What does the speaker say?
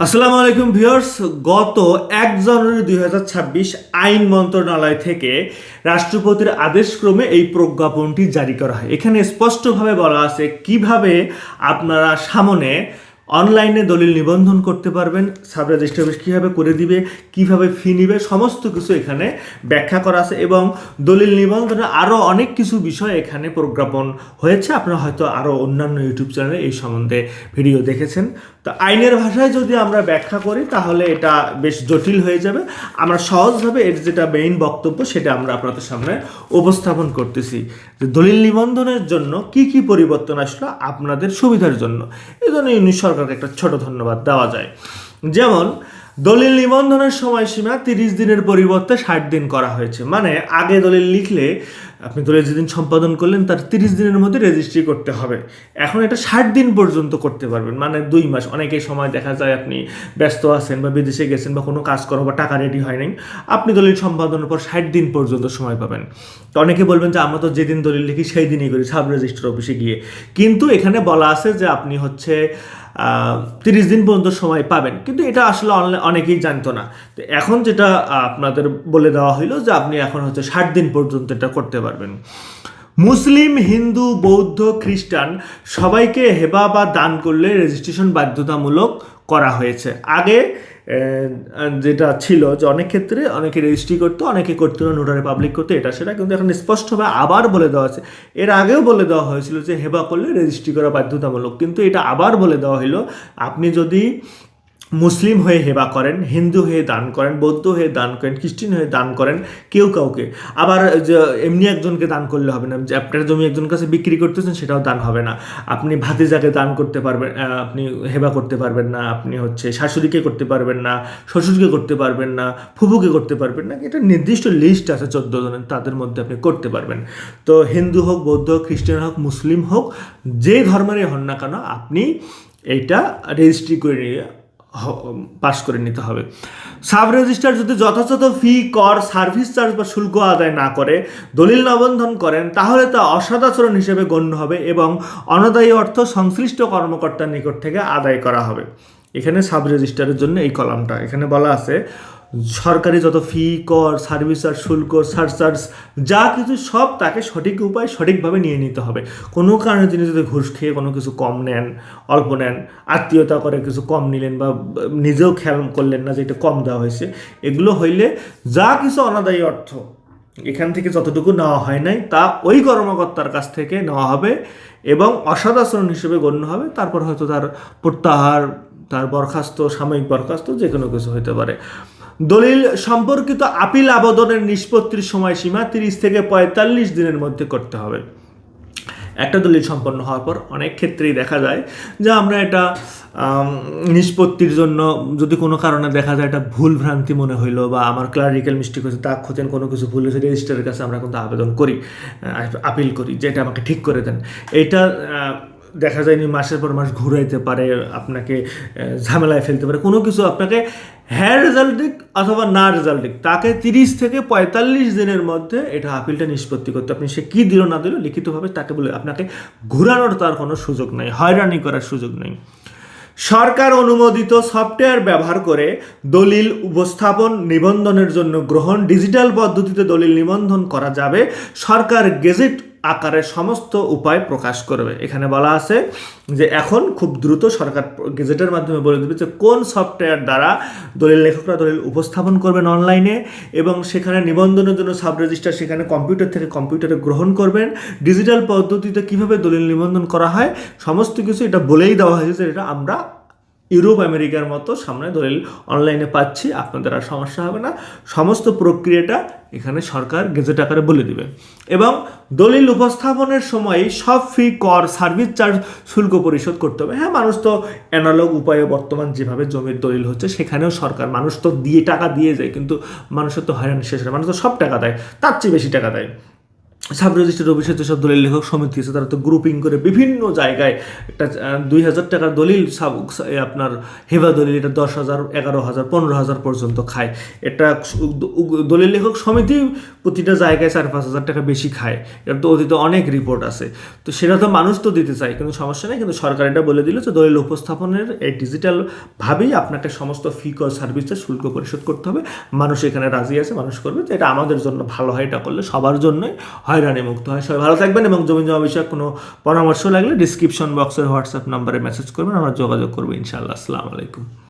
আসসালামু আলাইকুম ভিউয়ার্স, গত এক জানুয়ারি দুই হাজার ছাব্বিশ আইন মন্ত্রণালয় থেকে রাষ্ট্রপতির আদেশক্রমে এই প্রজ্ঞাপনটি জারি করা হয়। এখানে স্পষ্টভাবে বলা আছে কীভাবে আপনারা সামনে অনলাইনে দলিল নিবন্ধন করতে পারবেন, সাব রেজিস্ট্রি অফিস কীভাবে করে দিবে, কীভাবে ফি নিবে, সমস্ত কিছু এখানে ব্যাখ্যা করা আছে এবং দলিল নিবন্ধনের আরও অনেক কিছু বিষয় এখানে প্রজ্ঞাপন হয়েছে। আপনারা হয়তো আরও অন্যান্য ইউটিউব চ্যানেলে এই সম্বন্ধে ভিডিও দেখেছেন। তো আইনের ভাষায় যদি আমরা ব্যাখ্যা করি, তাহলে এটা বেশ জটিল হয়ে যাবে। আমরা সহজভাবে এর যেটা মেইন বক্তব্য, সেটা আমরা আপনাদের সামনে উপস্থাপন করতেছি। যে দলিল নিবন্ধনের জন্য কি কি পরিবর্তন আসলো, আপনাদের সুবিধার জন্য। এই জন্য ইউনিট সরকারকে একটা ছোট ধন্যবাদ দেওয়া যায়। যেমন, দলিল নিবন্ধনের সময়সীমা তিরিশ দিনের পরিবর্তে ষাট দিন করা হয়েছে। মানে আগে দলিল লিখলে, আপনি দলিল যেদিন সম্পাদন করলেন, তার তিরিশ দিনের মধ্যে রেজিস্ট্রি করতে হবে। এখন এটা ষাট দিন পর্যন্ত করতে পারবেন। মানে দুই মাস। অনেকেই সময় দেখা যায় আপনি ব্যস্ত আছেন বা বিদেশে গেছেন বা কোনো কাজ করো বা টাকা রেডি হয় নাই। আপনি দলিল সম্পাদনের পর ষাট দিন পর্যন্ত সময় পাবেন। তো অনেকে বলবেন যে, আমরা তো যেদিন দলিল লিখি সেই দিনই করি, সাব রেজিস্টার অফিসে গিয়ে। কিন্তু এখানে বলা আছে যে, আপনি হচ্ছে তিরিশ দিন পর্যন্ত সময় পাবেন। কিন্তু এটা আসলে অনেকেই জানতো না। তো এখন যেটা আপনাদের বলে দেওয়া হইল যে আপনি এখন হচ্ছে ষাট দিন পর্যন্ত এটা করতে পারবেন। মুসলিম, হিন্দু, বৌদ্ধ, খ্রিস্টান সবাইকে হেবা বা দান করলে রেজিস্ট্রেশন বাধ্যতামূলক করা হয়েছে। আগে যেটা ছিল যে অনেক ক্ষেত্রে অনেকে রেজিস্ট্রি করতো, অনেকে করতো না নোটারি পাবলিক করতো, এটা সেটা কিন্তু এখন স্পষ্টভাবে আবার বলে দেওয়া আছে এর আগেও বলে দেওয়া হয়েছিল যে হেবা করলে রেজিস্ট্রি করা বাধ্যতামূলক, কিন্তু এটা আবার বলে দেওয়া হলো, আপনি যদি মুসলিম হয়ে হেবা করেন, হিন্দু হয়ে দান করেন, বৌদ্ধ হয়ে দান করেন, খ্রিস্টান হয়ে দান করেন কেউ কাউকে। আবার যে এমনি একজনকে দান করলে হবে না। যে আপনার জমি একজন কাছে বিক্রি করতেছেন, সেটাও দান হবে না। আপনি ভাতিজাকে দান করতে পারবেন আপনি হেবা করতে পারবেন না, আপনি হচ্ছে শাশুড়িকে করতে পারবেন না, শ্বশুরকে করতে পারবেন না, ফুফুকে করতে পারবেন না। এটা নির্দিষ্ট লিস্ট আছে চোদ্দ জনের, তাদের মধ্যে আপনি করতে পারবেন। তো হিন্দু হোক, বৌদ্ধ হোক, খ্রিস্টান হোক, মুসলিম হোক, যে ধর্মেরই হন না কেন, আপনি এইটা রেজিস্ট্রি করে নিয়ে পাস করে নিতে হবে। সাব রেজিস্ট্রার যদি যথাযথ ফি কর সার্ভিস চার্জ বা শুল্ক আদায় না করে, দলিল নবন্ধন করেন, তাহলে তা অসদাচরণ হিসেবে গণ্য হবে এবং অনাদায়ী অর্থ সংশ্লিষ্ট কর্মকর্তার নিকট থেকে আদায় করা হবে। এখানে সাব রেজিস্ট্রারের জন্য এই কলামটা, এখানে বলা আছে সরকারি যত ফি কর সার্ভিস চার্জ শুল্ক সারচার্জ যা কিছু সব তাকে সঠিক উপায় সঠিকভাবে নিয়ে নিতে হবে। কোনো কারণে তিনি যদি ঘুষ খেয়ে কোনো কিছু কম নেন, অল্প নেন, আত্মীয়তা করে কিছু কম নিলেন বা নিজেও খেয়াল করলেন না যে এটা কম দেওয়া হয়েছে, এগুলো হইলে যা কিছু অনাদায়ী অর্থ এখান থেকে যতটুকু নেওয়া হয় নাই, তা ওই কর্মকর্তার কাছ থেকে নেওয়া হবে এবং অসদাচরণ হিসেবে গণ্য হবে। তারপর হয়তো তার প্রত্যাহার, তার বরখাস্ত, সাময়িক বরখাস্ত যে কোনো কিছু হতে পারে। দলিল সম্পর্কিত আপিল আবেদনের নিষ্পত্তির সময়সীমা তিরিশ থেকে পঁয়তাল্লিশ দিনের মধ্যে করতে হবে। একটা দলিল সম্পন্ন হওয়ার পর অনেক ক্ষেত্রেই দেখা যায় যে আমরা এটা নিষ্পত্তির জন্য যদি কোনো কারণে দেখা যায় এটা ভুল ভ্রান্তি মনে হইল বা আমার ক্লারিক্যাল মিস্টেক হয়েছে তা খোঁজেন কোনো কিছু ভুল হয়েছে রেজিস্টারের কাছে আমরা কিন্তু আবেদন করি আপিল করি যে এটা আমাকে ঠিক করে দেন। আহ, দেখা যায়নি, মাসের পর মাস ঘুরাইতে পারে, আপনাকে ঝামেলায় ফেলতে পারে। কোনো কিছু আপনাকে হ্যাঁ রেজাল্ট দিক অথবা না রেজাল্ট দিক, তাকে তিরিশ থেকে পঁয়তাল্লিশ দিনের মধ্যে এটা আপিলটা নিষ্পত্তি করতে। আপনি সে কী দিল, না দিল, লিখিতভাবে তাকে বলে, আপনাকে ঘুরানোর তার কোনো সুযোগ নেই, হয়রানি করার সুযোগ নেই। সরকার অনুমোদিত সফটওয়্যার ব্যবহার করে দলিল উপস্থাপন নিবন্ধনের জন্য গ্রহণ, ডিজিটাল পদ্ধতিতে দলিল নিবন্ধন করা যাবে। সরকার গেজেট আকারে সমস্ত উপায় প্রকাশ করবে। এখানে বলা আছে যে এখন খুব দ্রুত সরকার গেজেটের মাধ্যমে বলে দেবে যে কোন সফটওয়্যার দ্বারা দলিল লেখকরা দলিল উপস্থাপন করবেন অনলাইনে এবং সেখানে নিবন্ধনের জন্য সাব রেজিস্টার সেখানে কম্পিউটার থেকে কম্পিউটারে গ্রহণ করবেন। ডিজিটাল পদ্ধতিতে কীভাবে দলিল নিবন্ধন করা হয়? সমস্ত কিছু এটা বলেই দেওয়া হয়েছে যে এটা আমরা ইউরোপ, আমেরিকার মতো সামনে দলিল অনলাইনে পাচ্ছি, আপনাদের আর সমস্যা হবে না। সমস্ত প্রক্রিয়াটা এখানে সরকার গেজেট আকারে বলে দিবে। এবং দলিল উপস্থাপনের সময় সব ফি কর সার্ভিস চার্জ শুল্ক পরিশোধ করতে হবে। হ্যাঁ মানুষ তো অ্যানালগ উপায়ে বর্তমান যেভাবে জমির দলিল হচ্ছে, সেখানেও সরকার মানুষ তো দিয়ে টাকা দিয়ে যায়, কিন্তু মানুষের তো হয়রানি শেষ হয় মানুষ তো সব টাকা দেয়, তার চেয়ে বেশি টাকা দেয়। সাব রেজিস্টার অফিসে যেসব দলিল লেখক সমিতি আছে, তারা তো গ্রুপিং করে বিভিন্ন জায়গায় একটা দুই হাজার টাকার দলিল সাব আপনার হেবা দলিল, এটা দশ হাজার, এগারো হাজার, পনেরো হাজার পর্যন্ত খায়। এটা দলিল লেখক সমিতি প্রতিটা জায়গায় চার পাঁচ হাজার টাকা বেশি খায়। এর তো অতীতে অনেক রিপোর্ট আছে। তো সেটা তো মানুষ তো দিতে চায়, কিন্তু সমস্যা নেই, কিন্তু সরকার এটা বলে দিল যে দলিল উপস্থাপনের এই ডিজিটাল ভাবেই আপনাকে সমস্ত ফি কর সার্ভিসের শুল্ক পরিশোধ করতে হবে। মানুষ এখানে রাজি আছে, মানুষ করবে, তো এটা আমাদের জন্য ভালো হয়, এটা করলে সবার জন্যই হয়রানি মুক্ত হয়। সবাই ভালো থাকবেন এবং জমি জমা বিষয়ে কোনো পরামর্শ লাগলে ডিসক্রিপশন বক্সের হোয়াটসঅ্যাপ নাম্বারে মেসেজ করবেন, আমরা যোগাযোগ করব ইনশাআল্লাহ। আসসালামু আলাইকুম।